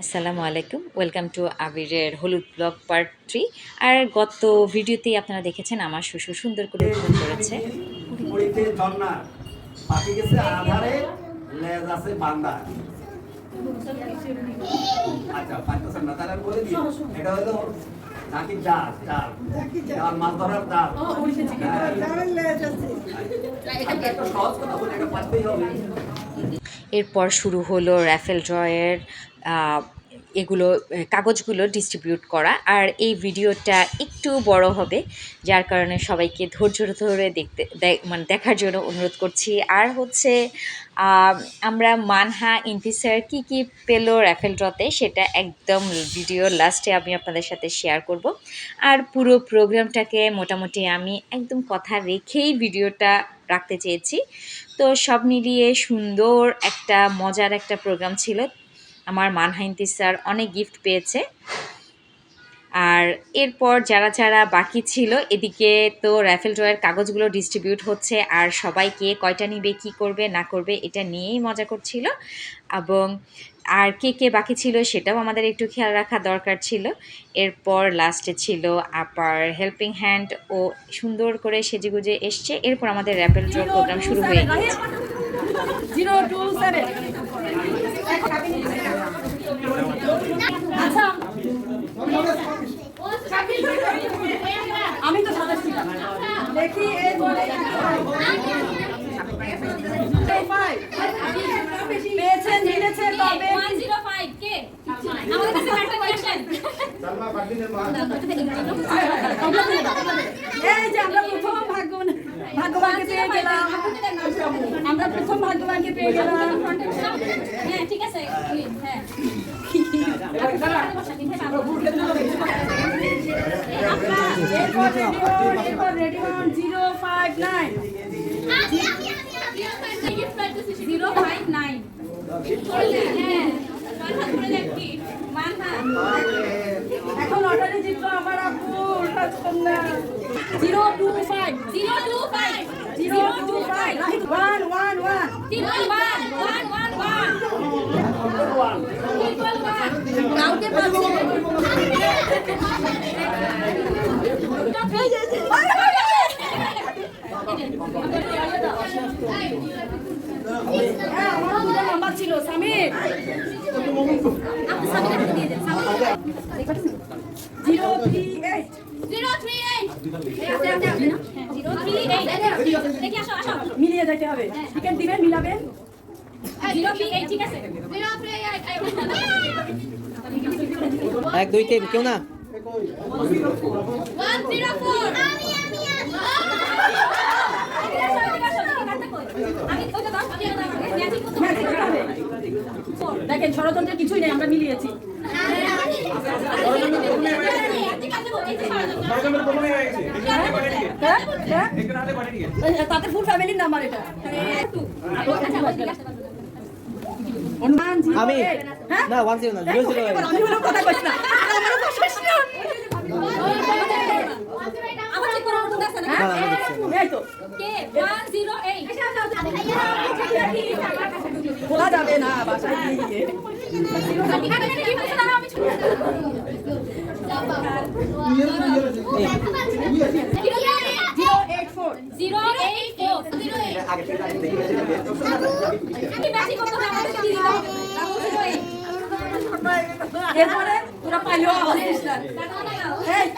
আসসালামু আলাইকুম। Welcome to আবিরের হলুদ ব্লগ পার্ট থ্রি আর গত ভিডিওতেই আপনারা দেখেছেন আমার শ্বশুর সুন্দর করে উদ্বোধন করেছে। আচ্ছা পাইতেছেন না তাহলে আমি বলে দিই এটা হলো নাকি জাল জাল জাল মাছ ধরার জাল। একটা সহজ কথা বলি? এটা পারতেই হবে। এরপর শুরু হলো র্যাফেল ড্রয়ের এগুলো কাগজগুলো ডিস্ট্রিবিউট করা। আর এই ভিডিওটা একটু বড় হবে, যার কারণে সবাইকে ধৈর্য ধরে দেখতে মানে দেখার জন্য অনুরোধ করছি। আর হচ্ছে আমরা মানহা ইনফিসার কি কি পেল র্যাফেল ড্রতে, সেটা একদম ভিডিও লাস্টে আমি আপনাদের সাথে শেয়ার করব। আর পুরো প্রোগ্রামটাকে মোটামুটি আমি একদম কথা রেখেই ভিডিওটা রাখতে চেয়েছি। তো সব মিলিয়ে সুন্দর একটা, মজার একটা প্রোগ্রাম ছিল। আমার মানহাইন্তি স্যার অনেক গিফট পেয়েছে। আর এরপর যারা যারা বাকি ছিল, এদিকে তো র্যাফেল ড্রয়ের কাগজগুলো ডিস্ট্রিবিউট হচ্ছে, আর সবাই কে কয়টা নিবে, কি করবে, না করবে, এটা নিয়েই মজা করছিল। এবং আর কে কে বাকি ছিল সেটাও আমাদের একটু খেয়াল রাখা দরকার ছিল। এরপর লাস্টে ছিল আপার হেল্পিং হ্যান্ড ও সুন্দর করে সেজেগুজে এসছে। এরপর আমাদের র্যাপেল ড্র প্রোগ্রাম শুরু হয়ে গেছে জিরো টু সেভেন আচ্ছা আমি তো সাতাশ ছিলাম। দেখি পেয়েছেন, জিতেছেন, তবে এই যে আমরা প্রথম ভাগ্যবান ভাগ্যবানকে পেয়ে গেলাম। আমরা প্রথম ভাগ্যবানকে পেয়ে গেলাম। এখন অর্ডারে জিতলো আমার আপু zero two five zero two five zero two five one one one one one one one equal one কাউকে হ্যাঁ আমার ছিল সামির আপনি সাবিনাকে দিয়ে দেন zero three eight zero three eight zero three eight দেখি আসো আসো মিলিয়ে যেতে হবে। টিকিট দিবেন মিলাবেন। এক দুই তিন কেউ না? দেখেন ষড়যন্ত্রের কিছুই নেই আমরা মিলিয়েছি। হ্যাঁ? হ্যাঁ? তাতে ফুল ফ্যামিলির নাম্বার এটা। আমি হ্যাঁ? না ওয়ান জিরো না জিরো জিরো আমি হলো কথা কইছি না। আমারও তো শেষ না। আমার চেক করার মতো আছে না। না না আমি দেখছি এই তো। কে? 108 বলা যাবে না বাসায় গিয়ে। জিরো এইট ফোর জিরো এরপরে তোরা পাইলেও আওয়াজ দিস না।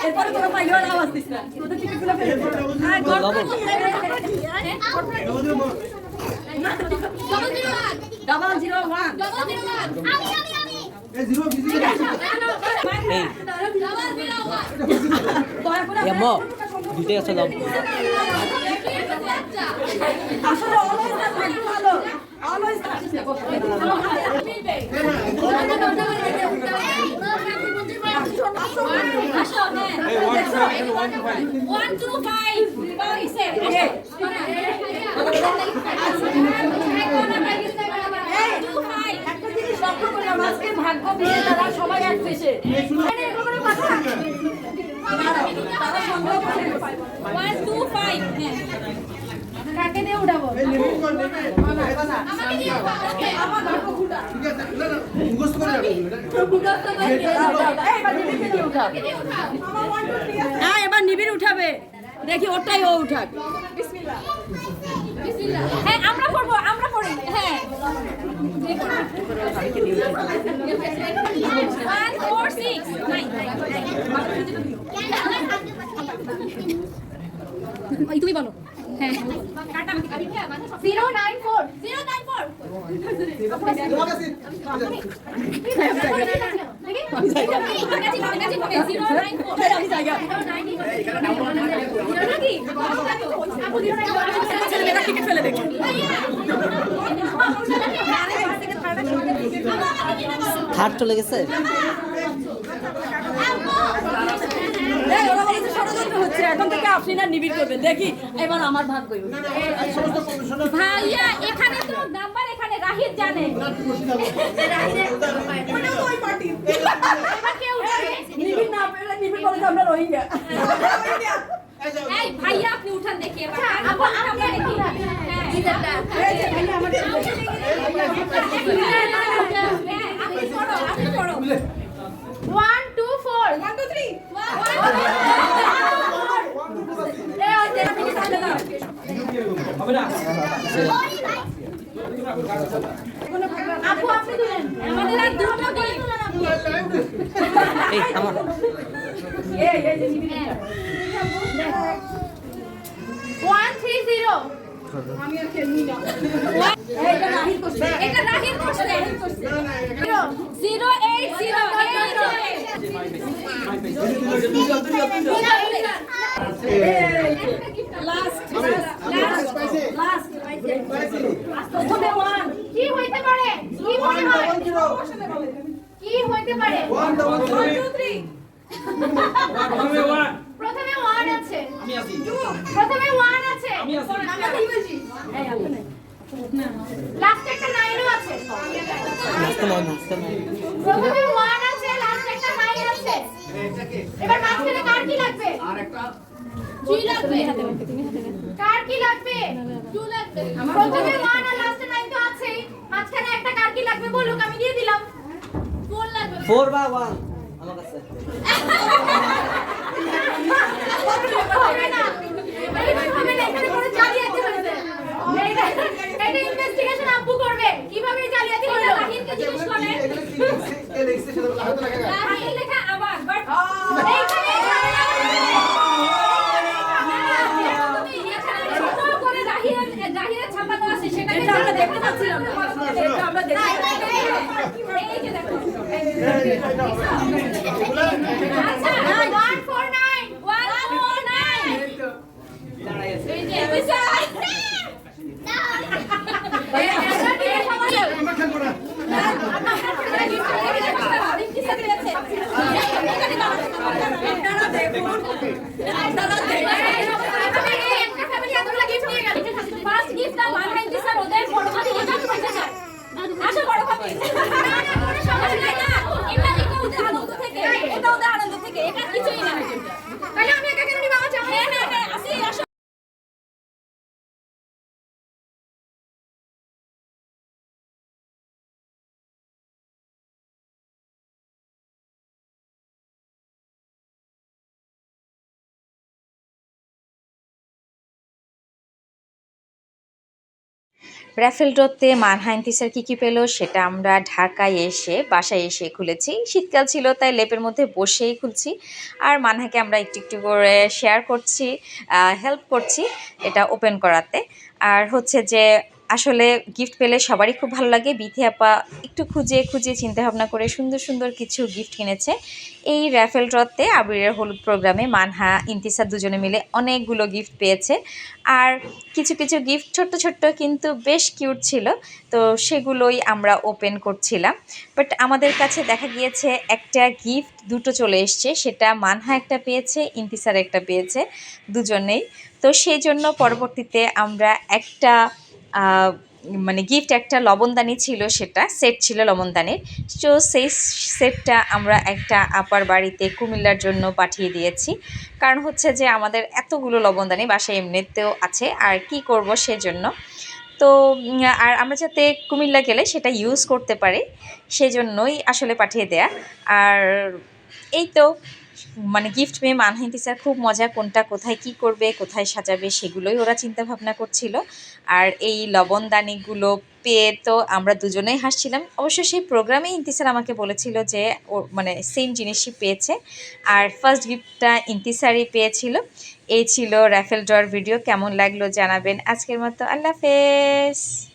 এরপরে তোরা পাইলেও আওয়াজ দিস না। তোদের টিকিটগুলো ফেলে দে। গড়- লবণ। Double zero one double zero one double zero one আমি আমি আমি এই। ডবল জিরো ওয়ান দয়া করে এ মো দুইটাই আছে দাও আসলে অলওয়েজ না ভালো অলওয়েজ আসো ওয়ান টু ফাইভ পাওয়া গেছে টু ফাইভ একটা জিনিস লক্ষ্য করলাম আজকে ভাগ্য সবাই দেশে তারা করে ওয়ান টু ফাইভ হ্যাঁ কাকে দিয়ে উঠাবো। করে এবার হ্যাঁ নিবিড় উঠাবে। দেখি ওটাই ও উঠাক। হ্যাঁ আমরা করব আমরা করি হ্যাঁ। তুমি বলো। হ্যাঁ। থার্ড চলে গেছে এই, ওরা বলেছে ষড়যন্ত্র হচ্ছে এখন থেকে আপনি না নিবিড় করবেন। দেখি এবার আমার ভাগ্য ভাইয়া এখানে তো নাম্বার এখানে রাহিদ জানে এবার নিবিড় না নিবিড় বলে আমরা রোহিঙ্গা। এই ভাইয়া আপনি উঠান দেখি এবার। আপু দেখি। এই যে ভাইয়া আমাদের হ্যাঁ, ওয়ান থ্রি জিরো আমি আর খেলি না এটা রাহির করছে এটা রাহির করছে রাহির করছে 0808 কি পারে। প্রথমে আছে। প্রথমে ওয়ান আছে। আমরা কি বলছি একটা প্রথমে ওয়ান আছে লাস্টে একটা নাইন আছে। এবার মাঝখানে কার কি লাগবে? আর একটা কি লাগবে। কার কি লাগবে? টু লাগবে। প্রথমে ওয়ান আর লাস্টে নাইন তো আছেই। মাঝখানে একটা কার কি লাগবে বলুক আমি দিয়ে দিলাম। ফোর বা ওয়ান আমার কাছে। সেটাকে আমরা দেখতে পাচ্ছিলাম না। আমরা দেখতে এই যে দেখো। আচ্ছা 149 149 এই যে বিচার আসো বড় ভাবি এটা এটা ওদের আনন্দ থেকে এটা ওদের আনন্দ থেকে এটা কিছুই না তাহলে আমি একা কেন নিব আমার জামা হ্যাঁ হ্যাঁ হ্যাঁ আসি আসো র্যাফেল ড্রতে মানহাইন তিসার কী কী পেল সেটা আমরা ঢাকায় এসে, বাসায় এসে খুলেছি। শীতকাল ছিল, তাই লেপের মধ্যে বসেই খুলছি। আর মানহাকে আমরা একটু একটু করে শেয়ার করছি হেল্প করছি এটা ওপেন করাতে। আর হচ্ছে যে আসলে গিফট পেলে সবারই খুব ভালো লাগে। বিথি আপা একটু খুঁজে খুঁজে চিন্তা ভাবনা করে সুন্দর সুন্দর কিছু গিফট কিনেছে। এই র্যাফেল ড্রতে আবিরের হলুদ প্রোগ্রামে মানহা, ইন্তিসার দুজনে মিলে অনেকগুলো গিফট পেয়েছে। আর কিছু কিছু গিফট ছোট্ট ছোট্ট কিন্তু বেশ কিউট ছিল। তো সেগুলোই আমরা ওপেন করছিলাম। বাট আমাদের কাছে দেখা গিয়েছে একটা গিফট দুটো চলে এসছে। সেটা মানহা একটা পেয়েছে, ইন্তিসার একটা পেয়েছে দুজনেই। তো সেই জন্য পরবর্তীতে আমরা একটা মানে গিফট একটা লবণদানি ছিল সেটা সেট ছিল লবণদানির। তো সেই সেটটা আমরা একটা আপার বাড়িতে কুমিল্লার জন্য পাঠিয়ে দিয়েছি। কারণ হচ্ছে যে আমাদের এতগুলো লবণদানি বাসায় এমনিতেও আছে, আর কি করব সেজন্য। তো আর আমরা যাতে কুমিল্লা গেলে সেটা ইউজ করতে পারি, সেজন্যই আসলে পাঠিয়ে দেয়া। আর এই তো মানে গিফট পেয়ে মানহিন্দি স্যার খুব মজা কোনটা কোথায় কি করবে, কোথায় সাজাবে সেগুলোই ওরা চিন্তা ভাবনা করছিল। আর এই লবণদানিগুলো পেয়ে তো আমরা দুজনেই হাসছিলাম। অবশ্য সেই প্রোগ্রামে ইন্তিসার আমাকে বলেছিল যে ও মানে সেম জিনিসই পেয়েছে। আর ফার্স্ট গিফটটা ইন্তিসারই পেয়েছিল। এই ছিল র্যাফেল ড্রর ভিডিও। কেমন লাগল জানাবেন আজকের মতো। আল্লাহ হাফেজ।